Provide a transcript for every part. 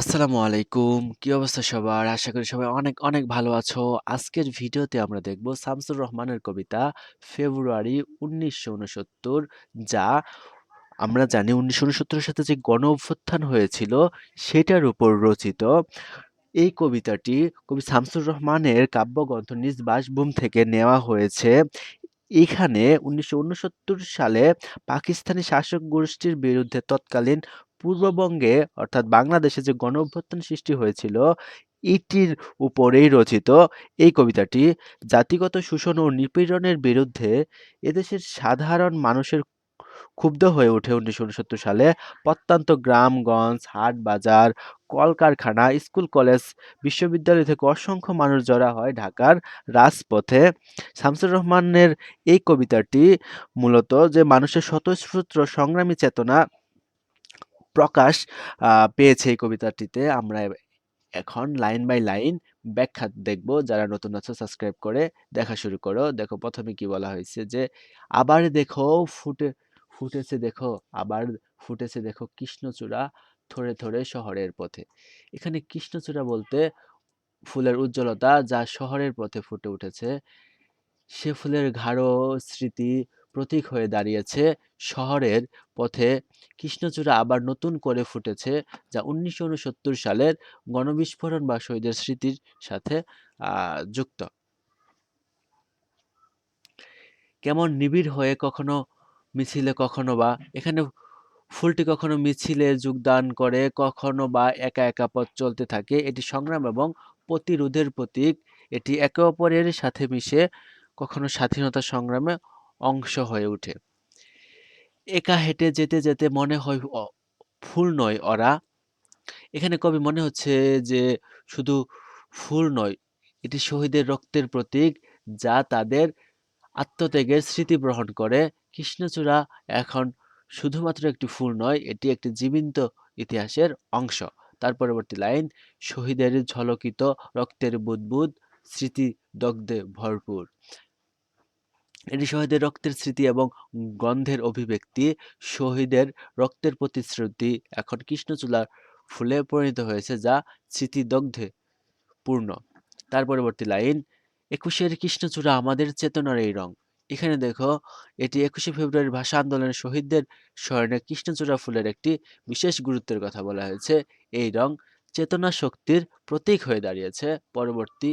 আসসালামু আলাইকুম। কি অবস্থা সবার? আশা করি সবাই অনেক, অনেক ভালো আছো। আজকের ভিডিওতে আমরা দেখব শামসুর রহমানের কবিতা ফেব্রুয়ারি ১৯৬৯ যা আমরা জানি ১৯৬৯ এর সাথে যে গণ-অভ্যুত্থান হয়েছিল সেটার উপর রচিত। এই কবিতাটি কবি শামসুর রহমানের কাব্যগ্রন্থ নিজ বাসভূম থেকে নেওয়া হয়েছে। এখানে ১৯৬৯ সালে পাকিস্তানি শাসক গোষ্ঠীর বিরুদ্ধে তৎকালীন পূর্ববঙ্গে, অর্থাৎ বাংলাদেশে যে গণ-অভ্যুত্থান সৃষ্টি হয়েছিল, এটির উপরেই রচিত এই কবিতাটি, জাতিগত শোষণ ও নিপীড়নের বিরুদ্ধে এদেশের সাধারণ মানুষের ক্ষুব্ধ হয়ে ওঠে উনিশশো উনসত্তর সালে প্রত্যন্ত গ্রামগঞ্জ হাট বাজার কলকারখানা, স্কুল, কলেজ, বিশ্ববিদ্যালয় থেকে অসংখ্য মানুষ জড়া হয় ঢাকার রাজপথে। শামসুর রহমানের এই কবিতাটি মূলত যে মানুষের স্বতঃস্ফূর্ত সংগ্রামী চেতনা প্রকাশ পেয়েছে এই কবিতাটিতে। আমরা এখন লাইন বাই লাইন ব্যাখ্যা দেখব। যারা নতুন আছো, সাবস্ক্রাইব করে দেখা শুরু করো। দেখো, প্রথমে কি বলা হয়েছে যে, আবার দেখো ফুটে, ফুটেছে দেখো, আবার ফুটেছে দেখো কৃষ্ণচূড়া থরে থরে শহরের পথে। এখানে কৃষ্ণচূড়া বলতে ফুলের উজ্জ্বলতা যা শহরের পথে ফুটে উঠেছে। সে ফুলের গাঢ় স্মৃতি প্রতীক হয়ে দাঁড়িয়েছে শহরের পথে। কৃষ্ণচূড়া আবার নতুন করে ফুটেছে, যা উনিশশো উনসত্তর সালের গণবিস্ফোরণ বা শহীদের স্মৃতির সাথে যুক্ত। কেমন নিবিড় হয়ে কখনো মিছিলে কখনো বা এখানে ফুলটি কখনো মিছিলে যোগদান করে, কখনো বা একা একা পথ চলতে থাকে, এটি সংগ্রাম এবং প্রতিরোধের প্রতীক। এটি একে অপরের সাথে মিশে কখনো স্বাধীনতা সংগ্রামে অংশ হয়ে ওঠে। একা হেঁটে যেতে যেতে মনে হয় ফুল নয় ওরা। এখানে কবি মনে হচ্ছে যে শুধু ফুল নয়, এটি শহীদের রক্তের প্রতীক যা তাদের আত্মত্যাগের স্মৃতি বহন করে। কৃষ্ণচূড়া এখন শুধুমাত্র একটি ফুল নয়, এটি একটি জীবন্ত ইতিহাসের অংশ। তার পরবর্তী লাইন, শহীদের ঝলকিত রক্তের বুদবুদ, স্মৃতি দগ্ধে ভরপুর। এটি শহীদের রক্তের স্মৃতি এবং গন্ধের অভিব্যক্তি। শহীদের রক্তের প্রতিশ্রুতি এখন কৃষ্ণচূড়ার ফুলে পরিণত হয়েছে যা স্মৃতিদগ্ধে পূর্ণ। তার পরবর্তী লাইন, একুশের কৃষ্ণচূড়া আমাদের চেতনার এই রং। এখানে দেখো, এটি একুশে ফেব্রুয়ারির ভাষা আন্দোলনের শহীদদের স্মরণে কৃষ্ণচূড়া ফুলের একটি বিশেষ গুরুত্বের কথা বলা হয়েছে। এই রং চেতনা শক্তির প্রতীক হয়ে দাঁড়িয়েছে। পরবর্তী,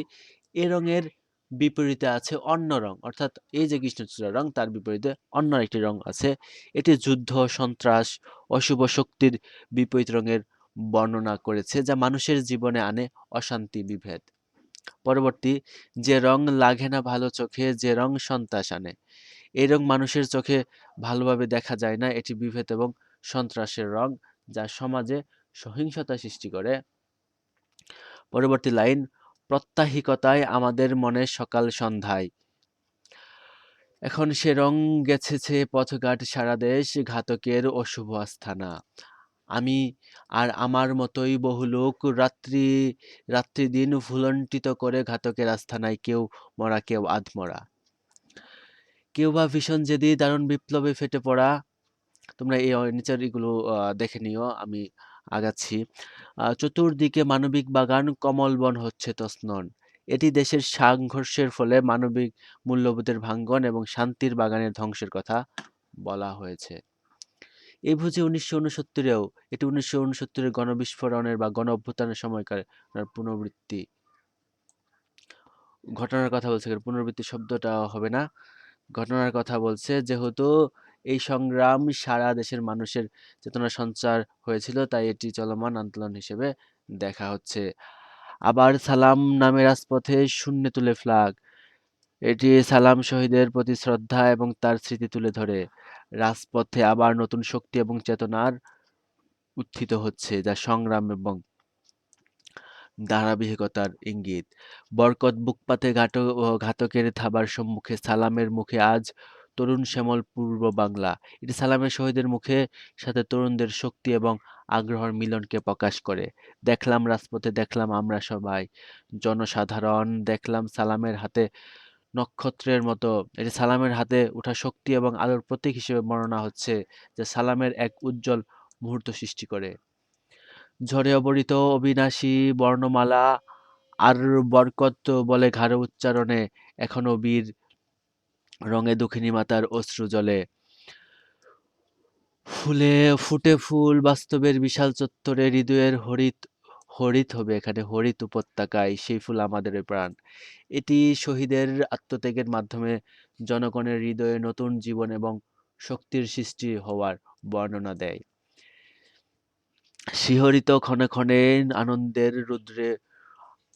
এ রঙের বিপরীতে আছে অন্য রং। অর্থাৎ এই যে কৃষ্ণচূড়া রং, তার বিপরীতে অন্য একটি রং আছে। এটি যুদ্ধ, সন্ত্রাস, অশুভ শক্তির বিপরীত রঙের বর্ণনা করেছে, যা মানুষের জীবনে আনে অশান্তি, বিভেদ। পরবর্তী, যে রং লাগে না ভালো চোখে, যে রং সন্ত্রাস আনে। এই রং মানুষের চোখে ভালোভাবে দেখা যায় না, এটি বিভেদ এবং সন্ত্রাসের রং, যা সমাজে সহিংসতা সৃষ্টি করে। পরবর্তী লাইন প্রত্যাহিকতায় আমাদের মনে সকাল সন্ধ্যায়। এখন সে রং গেছেছে পথঘাট সারা দেশ, ঘাতকের অশুভ আস্থানা। আমি আর আমার মতোই বহু লোক রাত্রি রাত্রি দিন ভুলণ্ঠিত করে ঘাতকের আস্থানায় কেউ মরা, কেউ আধমরা। কেউ বা ভীষণ জেদি, দারুণ বিপ্লবে ফেটে পড়া। তোমরা এই নিচের এগুলো দেখে নিও। আমি আগাচ্ছি। চতুর্দিকে মানবিক বাগান কমলবন হচ্ছে তসনন এটি দেশের সংঘর্ষের ফলে মানবিক মূল্যবোধের ভাঙ্গন এবং শান্তির বাগানের ধ্বংসের কথা বলা হয়েছে। এই বুঝি উনিশশো উনসত্তরেও, এটি উনিশশো উনসত্তরের গণবিস্ফোরণের বা গণ অভ্যুত্থানের সময়কার পুনরাবৃত্তি। ঘটনার কথা বলছে পুনরাবৃত্তি শব্দটা হবে না। ঘটনার কথা বলছে যেহেতু এই সংগ্রাম সারা দেশের মানুষের চেতনা সঞ্চার হয়েছিল, তাই এটি চলমান আন্দোলন হিসেবে দেখা হচ্ছে। আবার সালাম নামে রাজপথে শূন্য তুলে ফ্লাগ। এটি সালাম শহীদের প্রতি শ্রদ্ধা এবং তার স্মৃতি তুলে ধরে। রাজপথে আবার নতুন শক্তি এবং চেতনার উত্থিত হচ্ছে, যা সংগ্রাম এবং ধারাবাহিকতার ইঙ্গিত। বরকত বুকপাতে ঘাতক ঘাতকের থাবার সম্মুখে সালামের মুখে আজ তরুণ শ্যামল পূর্ব বাংলা। এটি সালামের শহীদের মুখে, সাথে তরুণদের শক্তি এবং আগ্রহের মিলনকে প্রকাশ করে। দেখলাম রাজপথে, দেখলাম আমরা সবাই। জনসাধারণ, দেখলাম সালামের হাতে নক্ষত্রের মতো। এটি সালামের হাতে ওঠা শক্তি এবং আলোর প্রতীক হিসেবে বর্ণনা হচ্ছে, যে সালামের এক উজ্জ্বল মুহূর্ত সৃষ্টি করে। ঝড়ে অবরিত, অবিনাশী বর্ণমালা, আর বরকত বলে ঘাড়ে উচ্চারণে এখনও বীর রঙে দুঃখিনী মাতার অশ্রু জলে। ফুলে, ফুটে ফুল, বাস্তবের বিশাল চত্বরে হৃদয়ের হরিত হরিত হবে এখানে, হরিত উপত্যকায়, সেই ফুল আমাদের প্রাণ। এটি শহীদের আত্মত্যাগের মাধ্যমে জনগণের হৃদয়ে নতুন জীবন এবং শক্তির সৃষ্টি হওয়ার বর্ণনা দেয়। শিহরিত ক্ষণে ক্ষণে আনন্দের রুদ্রে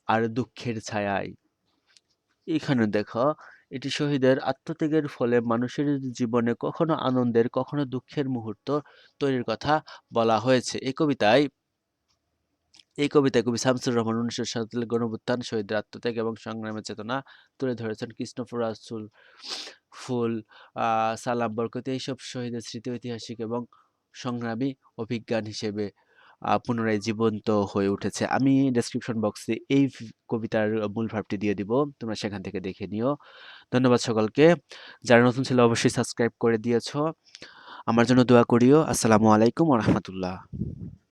আর দুঃখের ছায়ায়। এখানে দেখো এটি শহীদের আত্মত্যাগের ফলে মানুষের জীবনে কখনো আনন্দের, কখনো দুঃখের মুহূর্ত তৈরির কথা বলা হয়েছে। এই কবিতায় এই কবিতায় কবি শামসুর রহমান উনিশশো সাতাত্তর গণভুত্থান, শহীদের আত্মত্যাগ এবং সংগ্রামের চেতনা তুলে ধরেছেন কৃষ্ণপুর রাসুল ফুল সালাম, বরকতি, এইসব শহীদের স্মৃতি ঐতিহাসিক এবং সংগ্রামী অভিজ্ঞান হিসেবে। পুনরায় জীবন্ত হয়ে উঠেছে। আমি ডেসক্রিপশন বক্সে এই কবিতার মূল ভাবটি দিয়ে দিব। তোমরা সেখান থেকে দেখে নিও। ধন্যবাদ সকলকে। যারা নতুন ছিল অবশ্যই সাবস্ক্রাইব করে দিয়েছ। আমার জন্য দোয়া করিও। আসসালামু আলাইকুম রহমতুল্লাহ।